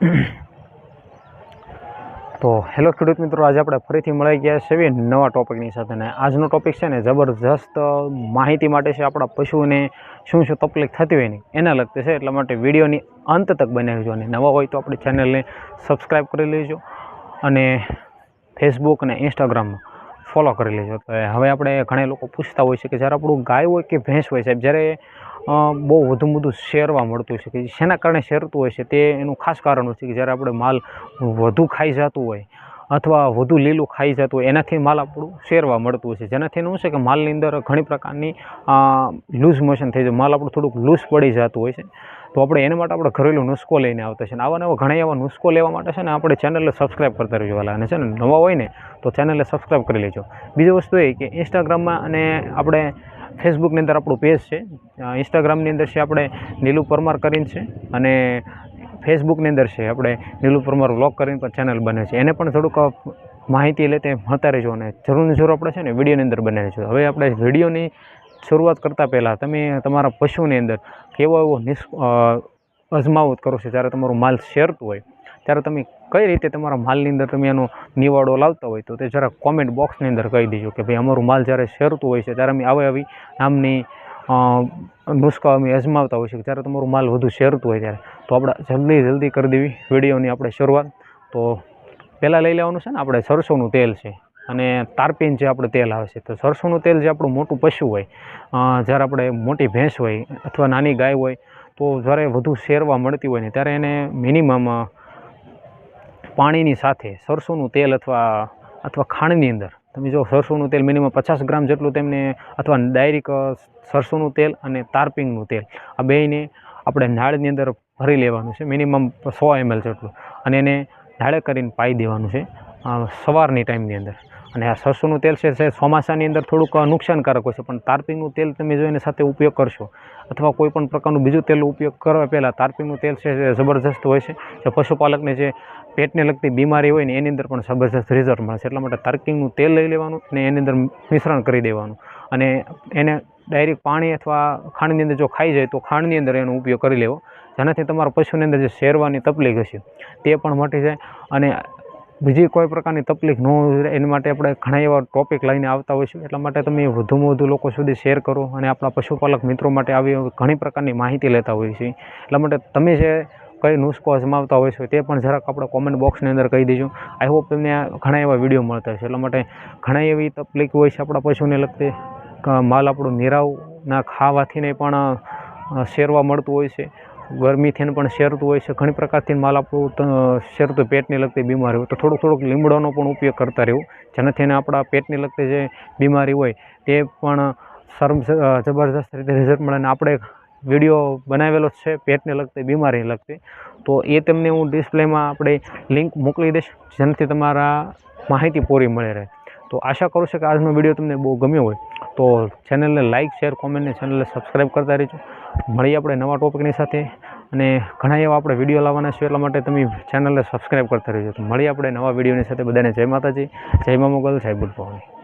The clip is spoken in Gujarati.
તો હેલો ખેડૂત મિત્રો, આજે આપણે ફરીથી મળી ગયા છે નવા ટોપિકની સાથે ને આજનો ટોપિક છે ને જબરજસ્ત માહિતી માટે છે આપણા પશુઓને શું શું તકલીફ થતી હોય ને એના લગતી છે, એટલા માટે વિડીયોની અંત તક બનાવજો અને નવા હોય તો આપણી ચેનલને સબસ્ક્રાઈબ કરી લેજો અને ફેસબુક અને ઇન્સ્ટાગ્રામમાં ફોલો કરી લેજો. તો હવે આપણે ઘણા લોકો પૂછતા હોય છે કે જ્યારે આપણું ગાય હોય કે ભેંસ હોય સાહેબ, જ્યારે બહુ વધુ બધું શેરવા મળતું હોય છે કે શેના કારણે શેરતું હોય છે તે એનું ખાસ કારણ હોય છે કે જ્યારે આપણે માલ વધુ ખાઈ જતું હોય અથવા વધુ લીલું ખાઈ જતું હોય, એનાથી માલ આપણું શેરવા મળતું હોય છે. જેનાથી એનું છે કે માલની અંદર ઘણી પ્રકારની લૂઝ મોશન થઈ જાય. માલ આપણું થોડુંક લૂઝ પડી જતું હોય છે. તો આપણે એના માટે આપણે ઘરેલું નુસ્ખો લઈને આવતા છે. અને આવા નવા ઘણા એવા નુસ્ખો લેવા માટે છે ને આપણે ચેનલને સબસ્ક્રાઈબ કરતા રહેજો વાલા. અને છે ને નવા હોય ને તો ચેનલને સબસ્ક્રાઈબ કરી લેજો. બીજી વસ્તુ એ કે ઇન્સ્ટાગ્રામમાં અને આપણે ફેસબુકની અંદર આપણું પેજ છે. ઇન્સ્ટાગ્રામની અંદર છે આપણે નીલુ પરમાર કરીને છે અને ફેસબુકની અંદર છે આપણે નીલુ પરમાર વ્લોગ કરીને પણ ચેનલ બને છે. એને પણ થોડુંક માહિતી લે તે મળતા રહેજો અને જરૂર જરૂર આપણે છે ને વિડીયોની અંદર બનાવીશું હવે આપણે વિડીયોની શરૂઆત કરતાં પહેલાં તમે તમારા પશુની અંદર કેવો એવો નિસ અજમાવત કરો છો? જ્યારે તમારું માલ શેરતું હોય ત્યારે તમે કઈ રીતે તમારા માલની અંદર તમે એનો નિવાડો લાવતા હોય તો તે જરા કોમેન્ટ બોક્સની અંદર કહી દેજો કે ભાઈ અમારું માલ જ્યારે શેરતું હોય છે ત્યારે અમે આવે આવી નામની નુસ્ખા અમે અજમાવતા હોય છે જ્યારે તમારું માલ વધુ શેરતું હોય ત્યારે. તો આપણે જલ્દી જલ્દી કરી દેવી વિડીયોની આપણે શરૂઆત. તો પહેલાં લઈ લેવાનું છે ને આપણે સરસોનું તેલ છે અને તારપીન જે આપણે તેલ આવે છે તો સરસોનું તેલ જે આપણું મોટું પશુ હોય જ્યારે આપણે મોટી ભેંસ હોય અથવા નાની ગાય હોય તો જ્યારે વધુ શેરવા મળતી હોય ને ત્યારે એને મિનિમમ પાણીની સાથે સરસોનું તેલ અથવા અથવા ખાંડની અંદર. તમે જો સરસોનું તેલ મિનિમમ પચાસ ગ્રામ જેટલું તેમને અથવા ડાયરેક સરસોનું તેલ અને તારપિંગનું તેલ. આ બેયને આપણે નાળની અંદર ભરી લેવાનું છે મિનિમમ સો એમએલ જેટલું. અને એને ઢાળે કરીને પાઈ દેવાનું છે સવારની ટાઈમની અંદર. અને આ સરસોનું તેલ છે તે ચોમાસાની અંદર થોડુંક નુકસાનકારક હોય છે, પણ તારપિંગનું તેલ તમે જો એની સાથે ઉપયોગ કરશો અથવા કોઈ પણ પ્રકારનું બીજું તેલનો ઉપયોગ કરવા પહેલાં તારપિંગનું તેલ છે તે જબરજસ્ત હોય છે, જે પશુપાલકને જે પેટને લગતી બીમારી હોય ને એની અંદર પણ જબરજસ્ત રિઝલ્ટ મળે છે. એટલા માટે તારપિંગનું તેલ લઈ લેવાનું અને એની અંદર મિશ્રણ કરી દેવાનું અને એને ડાયરેક્ટ પાણી અથવા ખાંડની અંદર જો ખાઈ જાય તો ખાંડની અંદર એનો ઉપયોગ કરી લેવો. જેનાથી તમારા પશુની અંદર જે શેરવાની તકલીફ હશે તે પણ મટી જાય અને બીજી કોઈ પ્રકારની તકલીફ ન રહે, એની માટે આપણે ઘણા એવા ટોપિક લઈને આવતા છે એટલા માટે તમે વધુમાં વધુ લોકો સુધી શેર કરો અને આપણા પશુપાલક મિત્રો માટે આવી ઘણી પ્રકારની માહિતી લેતા હોય છે એટલા માટે તમે જે કઈ નુસ્ખો અજમાવતા હોય છે તે પણ જરાક આપણે કોમેન્ટ બોક્સની અંદર કહી દેજો. આઈ હોપ તમને ઘણા એવા વીડિયો મળતા છે એટલા માટે ઘણા એવી તકલીફ હોય છે આપણા પશુને લગતી. માલ આપણું નિરાવના ખાવાથીને પણ શેરવા મળતું હોય છે. ગરમીથી પણ શેરતું હોય છે. ઘણી પ્રકારથી માલ આપણું શેરતું પેટને લગતી બીમારી હોય. તો થોડુંક થોડુંક લીમડાનો પણ ઉપયોગ કરતા રહેવું. જેનાથી આપણા પેટને લગતી જે બીમારી હોય, તે પણ સરમ જબરજસ્ત રીતે રિઝલ્ટ મળે અને આપણે વીડિયો બનાવેલો છે, પેટને લગતી બીમારી લગતી. તો એ તમને હું ડિસ્પ્લેમાં આપણે લિંક મોકલી દઈશ, જેનાથી તમારા માહિતી પૂરી મળી રહે. તો આશા કરું છું કે આજનો વીડિયો તમને બહુ ગમ્યો હોય. તો ચેનલને લાઇક શેર કોમેન્ટને ચેનલને સબસ્ક્રાઈબ કરતા રહેજો. મળીએ આપણે નવા ટોપિકની સાથે અને ઘણા એવા આપણે વીડિયો લાવવાના છે એટલા માટે તમે ચેનલને સબસ્ક્રાઈબ કરતા રહેજો. તો મળીએ આપણે નવા વિડીયોની સાથે. બધાને જય માતાજી. જય મા મોગલ. જય પવન